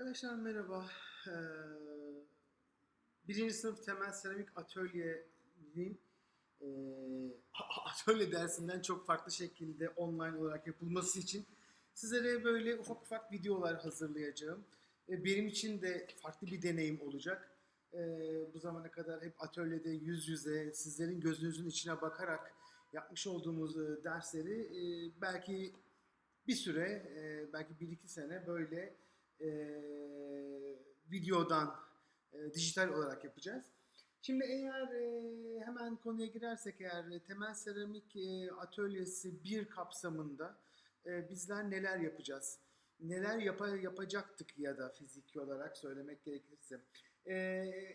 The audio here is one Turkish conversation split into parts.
Arkadaşlar merhaba. Ee, birinci sınıf temel seramik atölyenin e, atölye dersinden çok farklı şekilde online olarak yapılması için sizlere böyle ufak ufak videolar hazırlayacağım. Benim için de farklı bir deneyim olacak. E, bu zamana kadar hep atölyede yüz yüze sizlerin gözünüzün içine bakarak yapmış olduğumuz e, dersleri e, belki bir süre, belki bir iki sene böyle e, videodan e, dijital olarak yapacağız. Şimdi eğer e, hemen konuya girersek eğer temel seramik e, atölyesi bir kapsamında e, bizler neler yapacağız? Neler yapa, yapacaktık ya da fiziki olarak söylemek gerekirse. E,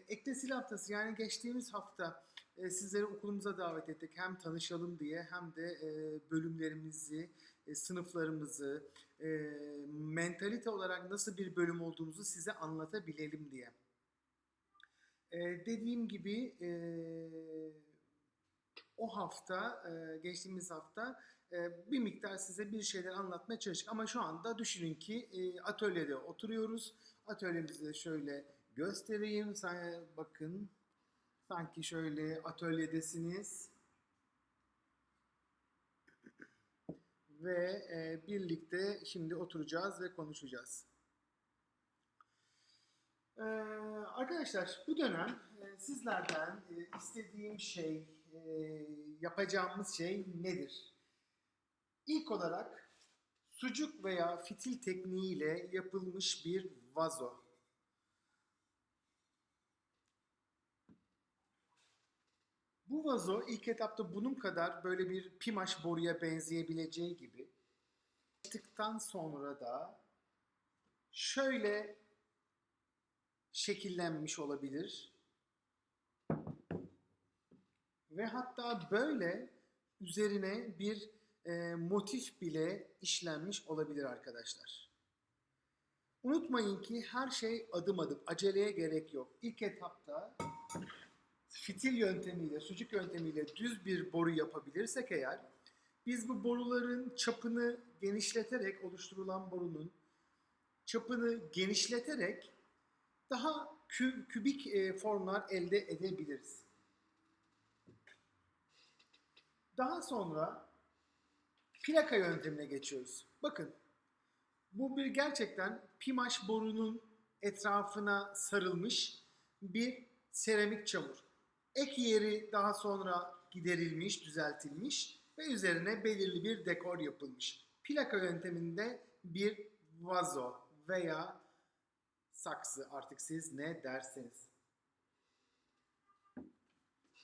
Eklesil haftası yani geçtiğimiz hafta e, sizleri okulumuza davet ettik. Hem tanışalım diye hem de e, bölümlerimizi, e, sınıflarımızı, e, mentalite olarak nasıl bir bölüm olduğumuzu size anlatabilelim diye. E, dediğim gibi e, o hafta, e, geçtiğimiz hafta e, bir miktar size bir şeyler anlatmaya çalıştık. Ama şu anda düşünün ki e, atölyede oturuyoruz. Atölyemizi de şöyle göstereyim. Sen, bakın sanki şöyle atölyedesiniz. Ve e, birlikte şimdi oturacağız ve konuşacağız. Ee, arkadaşlar bu dönem e, sizlerden e, istediğim şey, e, yapacağımız şey nedir? İlk olarak sucuk veya fitil tekniğiyle yapılmış bir vazo. Bu vazo ilk etapta bunun kadar böyle bir pimaş boruya benzeyebileceği gibi yaptıktan sonra da şöyle şekillenmiş olabilir. Ve hatta böyle üzerine bir e, motif bile işlenmiş olabilir arkadaşlar. Unutmayın ki her şey adım adım, aceleye gerek yok. İlk etapta fitil yöntemiyle, sucuk yöntemiyle düz bir boru yapabilirsek eğer, biz bu boruların çapını genişleterek, oluşturulan borunun çapını genişleterek daha kü- kübik e, formlar elde edebiliriz. Daha sonra plaka yöntemine geçiyoruz. Bakın bu bir gerçekten pimaş borunun etrafına sarılmış bir seramik çamur. Ek yeri daha sonra giderilmiş, düzeltilmiş ve üzerine belirli bir dekor yapılmış. Plaka yönteminde bir vazo veya saksı artık siz ne derseniz.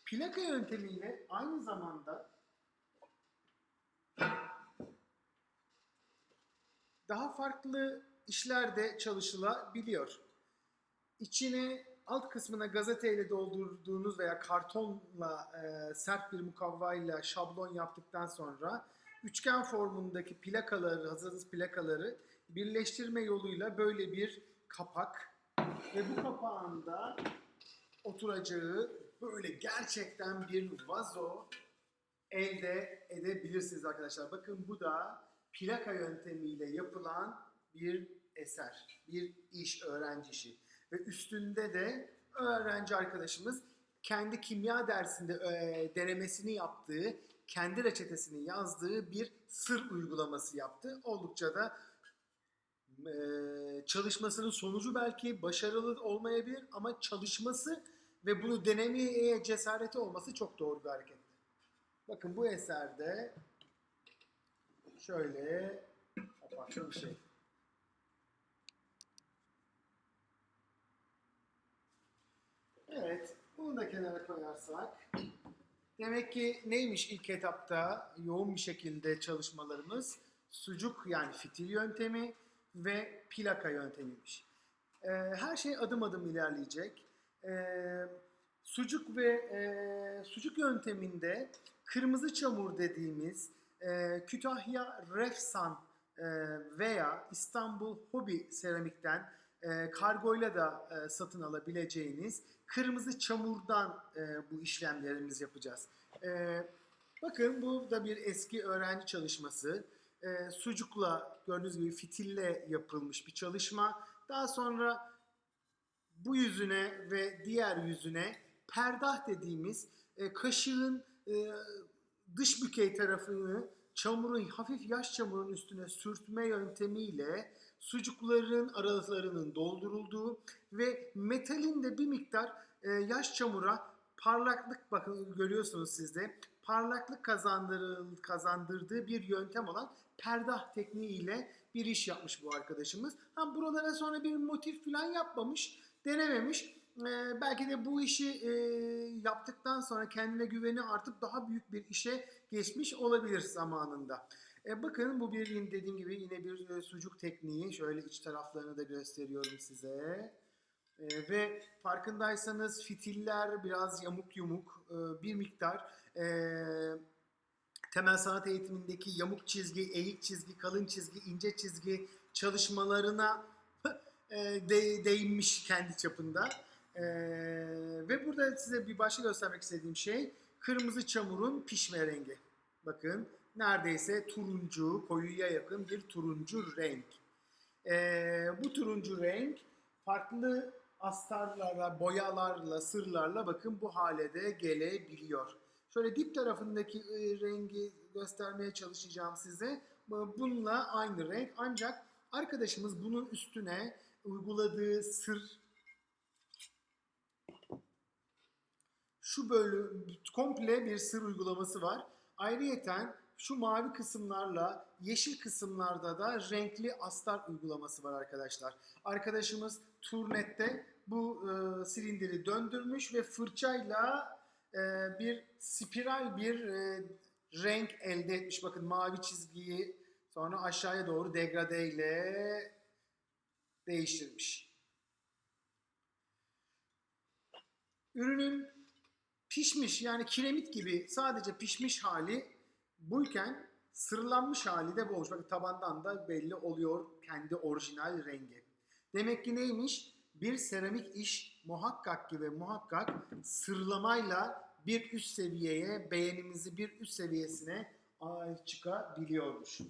Plaka yöntemiyle aynı zamanda daha farklı işlerde çalışılabiliyor. İçine alt kısmına gazeteyle doldurduğunuz veya kartonla e, sert bir mukavvayla şablon yaptıktan sonra üçgen formundaki plakaları, hazırladığınız plakaları birleştirme yoluyla böyle bir kapak ve bu kapağında oturacağı böyle gerçekten bir vazo elde edebilirsiniz arkadaşlar. Bakın bu da plaka yöntemiyle yapılan bir eser, bir iş, öğrenci işi. Ve üstünde de öğrenci arkadaşımız kendi kimya dersinde e, denemesini yaptığı, kendi reçetesini yazdığı bir sır uygulaması yaptı. Oldukça da e, çalışmasının sonucu belki başarılı olmayabilir ama çalışması ve bunu denemeye cesareti olması çok doğru bir hareketti. Bakın bu eserde şöyle farklı bir şey. Evet, bunu da kenara koyarsak. Demek ki neymiş ilk etapta yoğun bir şekilde çalışmalarımız? Sucuk yani fitil yöntemi ve plaka yöntemiymiş. Ee, her şey adım adım ilerleyecek. Ee, sucuk ve e, sucuk yönteminde kırmızı çamur dediğimiz e, Kütahya Refsan e, veya İstanbul Hobi Seramik'ten e, kargoyla da e, satın alabileceğiniz kırmızı çamurdan e, bu işlemlerimizi yapacağız. E, bakın bu da bir eski öğrenci çalışması. E, sucukla gördüğünüz gibi fitille yapılmış bir çalışma. daha sonra bu yüzüne ve diğer yüzüne perdah dediğimiz e, kaşığın e, dış bükey tarafını çamurun hafif yaş çamurun üstüne sürtme yöntemiyle sucukların aralarının doldurulduğu ve metalin de bir miktar e, yaş çamura parlaklık bakın görüyorsunuz siz de parlaklık kazandırıl, kazandırdığı bir yöntem olan perdah tekniğiyle bir iş yapmış bu arkadaşımız. Ha, buralara sonra bir motif falan yapmamış, denememiş. Ee, belki de bu işi e, yaptıktan sonra kendine güveni artıp daha büyük bir işe geçmiş olabilir zamanında. E, bakın bu bir yine dediğim gibi yine bir e, sucuk tekniği. Şöyle iç taraflarını da gösteriyorum size. E, ve farkındaysanız fitiller biraz yamuk yumuk e, bir miktar e, temel sanat eğitimindeki yamuk çizgi, eğik çizgi, kalın çizgi, ince çizgi çalışmalarına e, de, değinmiş kendi çapında. E, ve burada size bir başka göstermek istediğim şey kırmızı çamurun pişme rengi. Bakın neredeyse turuncu, koyuya yakın bir turuncu renk. E, bu turuncu renk farklı astarlarla, boyalarla, sırlarla bakın bu hale de gelebiliyor. Şöyle dip tarafındaki e, rengi göstermeye çalışacağım size. Bu- Bununla aynı renk ancak arkadaşımız bunun üstüne uyguladığı sır şu bölüm komple bir sır uygulaması var. Ayrıyeten şu mavi kısımlarla yeşil kısımlarda da renkli astar uygulaması var arkadaşlar. Arkadaşımız turnette bu e, silindiri döndürmüş ve fırçayla e, bir spiral bir e, renk elde etmiş. Bakın mavi çizgiyi sonra aşağıya doğru degrade ile değiştirmiş. Ürünün pişmiş yani kiremit gibi sadece pişmiş hali buyken sırlanmış hali de bu. Bakın tabandan da belli oluyor kendi orijinal rengi. Demek ki neymiş? Bir seramik iş muhakkak ki ve muhakkak sırlamayla bir üst seviyeye, beğenimizi bir üst seviyesine çıkabiliyormuş.